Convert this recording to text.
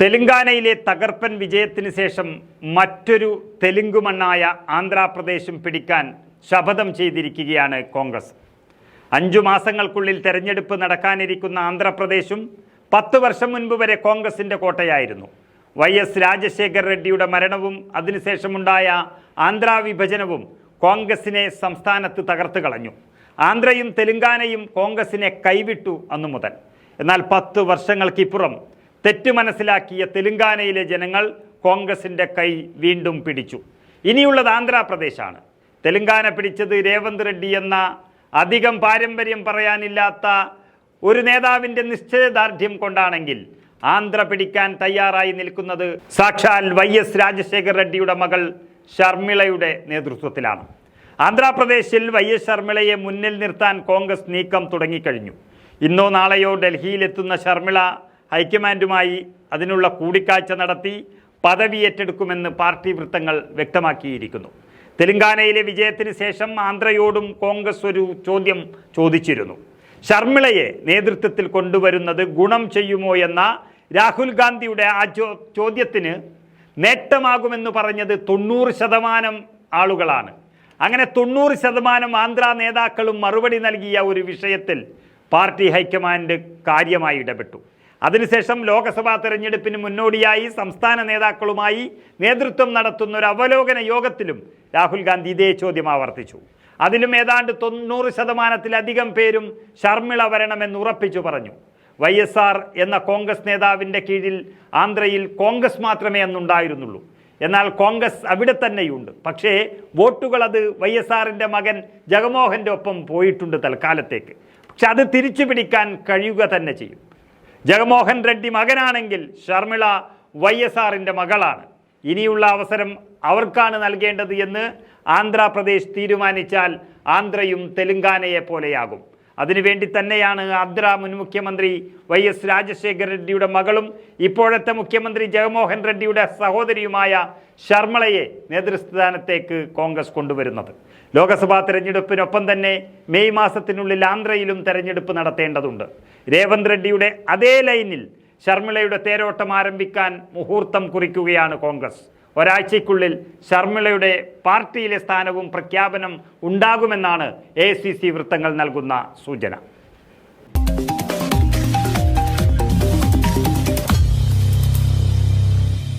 തെലുങ്കാനയിലെ തകർപ്പൻ വിജയത്തിന് ശേഷം മറ്റൊരു തെലുങ്ക് മണ്ണായ ആന്ധ്രാപ്രദേശും പിടിക്കാൻ ശപഥം ചെയ്തിരിക്കുകയാണ് കോൺഗ്രസ്. അഞ്ചു മാസങ്ങൾക്കുള്ളിൽ തെരഞ്ഞെടുപ്പ് നടക്കാനിരിക്കുന്ന ആന്ധ്രാപ്രദേശും പത്ത് വർഷം മുൻപ് വരെ കോൺഗ്രസിന്റെ കോട്ടയായിരുന്നു. വൈ എസ് രാജശേഖർ റെഡ്ഡിയുടെ മരണവും അതിനുശേഷമുണ്ടായ ആന്ധ്രാ വിഭജനവും കോൺഗ്രസിനെ സംസ്ഥാനത്ത് തകർത്ത് കളഞ്ഞു. ആന്ധ്രയും തെലുങ്കാനയും കോൺഗ്രസിനെ കൈവിട്ടു അന്നു മുതൽ എന്നാൽ പത്ത് വർഷങ്ങൾക്കിപ്പുറം തെറ്റ് മനസ്സിലാക്കിയ തെലുങ്കാനയിലെ ജനങ്ങൾ കോൺഗ്രസിന്റെ കൈ വീണ്ടും പിടിച്ചു. ഇനിയുള്ളത് ആന്ധ്രാപ്രദേശാണ്. തെലുങ്കാന പിടിച്ചത് രേവന്ത് റെഡ്ഡി എന്ന അധികം പാരമ്പര്യം പറയാനില്ലാത്ത ഒരു നേതാവിന്റെ നിശ്ചയദാർഢ്യം കൊണ്ടാണെങ്കിൽ ആന്ധ്ര പിടിക്കാൻ തയ്യാറായി നിൽക്കുന്നത് സാക്ഷാൽ വൈ എസ് രാജശേഖർ റെഡ്ഡിയുടെ മകൾ ഷർമിളയുടെ നേതൃത്വത്തിലാണ്. ആന്ധ്രാപ്രദേശിൽ വൈ എസ് ഷർമിളയെ മുന്നിൽ നിർത്താൻ കോൺഗ്രസ് നീക്കം തുടങ്ങിക്കഴിഞ്ഞു. ഇന്നോ നാളെയോ ഡൽഹിയിലെത്തുന്ന ഷർമിള ഹൈക്കമാൻഡുമായി അതിനുള്ള കൂടിക്കാഴ്ച നടത്തി പദവി ഏറ്റെടുക്കുമെന്ന് പാർട്ടി വൃത്തങ്ങൾ വ്യക്തമാക്കിയിരിക്കുന്നു. തെലങ്കാനയിലെ വിജയത്തിന് ശേഷം ആന്ധ്രയോടും കോൺഗ്രസ് ഒരു ചോദ്യം ചോദിച്ചിരുന്നു. ശർമ്മിളയെ നേതൃത്വത്തിൽ കൊണ്ടുവരുന്നത് ഗുണം ചെയ്യുമോ എന്ന രാഹുൽ ഗാന്ധിയുടെ ആ ചോദ്യത്തിന് നേട്ടമാകുമെന്ന് പറഞ്ഞത് തൊണ്ണൂറ് ശതമാനം ആളുകളാണ്. അങ്ങനെ തൊണ്ണൂറ് ശതമാനം ആന്ധ്ര നേതാക്കളും മറുപടി നൽകിയ ഒരു വിഷയത്തിൽ പാർട്ടി ഹൈക്കമാൻഡ് കാര്യമായി ഇടപെട്ടു. അതിനുശേഷം ലോക്സഭാ തെരഞ്ഞെടുപ്പിന് മുന്നോടിയായി സംസ്ഥാന നേതാക്കളുമായി നേതൃത്വം നടത്തുന്ന ഒരു അവലോകന യോഗത്തിലും രാഹുൽ ഗാന്ധി ഇതേ ചോദ്യം ആവർത്തിച്ചു. അതിലും ഏതാണ്ട് തൊണ്ണൂറ് ശതമാനത്തിലധികം പേരും ഷർമിള വരണമെന്ന് ഉറപ്പിച്ചു പറഞ്ഞു. വൈ എസ് ആർ എന്ന കോൺഗ്രസ് നേതാവിന്റെ കീഴിൽ ആന്ധ്രയിൽ കോൺഗ്രസ് മാത്രമേ അന്നുണ്ടായിരുന്നുള്ളൂ. എന്നാൽ കോൺഗ്രസ് അവിടെ തന്നെയുണ്ട്. പക്ഷേ വോട്ടുകൾ അത് വൈ എസ് ആറിന്റെ മകൻ ജഗമോഹന്റെ ഒപ്പം പോയിട്ടുണ്ട് തൽക്കാലത്തേക്ക്. പക്ഷെ അത് തിരിച്ചു പിടിക്കാൻ കഴിയുക തന്നെ ചെയ്യും. ജഗമോഹൻ റെഡ്ഡി മകനാണെങ്കിൽ ഷർമിള വൈ എസ് ആറിന്റെ മകളാണ്. ഇനിയുള്ള അവസരം അവർക്കാണ് നൽകേണ്ടത് എന്ന് ആന്ധ്രാപ്രദേശ് തീരുമാനിച്ചാൽ ആന്ധ്രയും തെലുങ്കാനയെ പോലെയാകും. അതിനുവേണ്ടി തന്നെയാണ് ആന്ധ്ര മുൻ മുഖ്യമന്ത്രി വൈ എസ് രാജശേഖർ റെഡ്ഡിയുടെ മകളും ഇപ്പോഴത്തെ മുഖ്യമന്ത്രി ജഗൻമോഹൻ റെഡ്ഡിയുടെ സഹോദരിയുമായ ശർമ്മളയെ നേതൃസ്ഥാനത്തേക്ക് കോൺഗ്രസ് കൊണ്ടുവരുന്നത്. ലോക്സഭാ തെരഞ്ഞെടുപ്പിനൊപ്പം തന്നെ മെയ് മാസത്തിനുള്ളിൽ ആന്ധ്രയിലും തെരഞ്ഞെടുപ്പ് നടത്തേണ്ടതുണ്ട്. രേവന്ത് റെഡ്ഡിയുടെ അതേ ലൈനിൽ ശർമ്മിളയുടെ തേരോട്ടം ആരംഭിക്കാൻ മുഹൂർത്തം കുറിക്കുകയാണ് കോൺഗ്രസ്. ഒരാഴ്ചയ്ക്കുള്ളിൽ ശർമ്മിളയുടെ പാർട്ടിയിലെ സ്ഥാനവും പ്രഖ്യാപനം ഉണ്ടാകുമെന്നാണ് എ വൃത്തങ്ങൾ നൽകുന്ന സൂചന.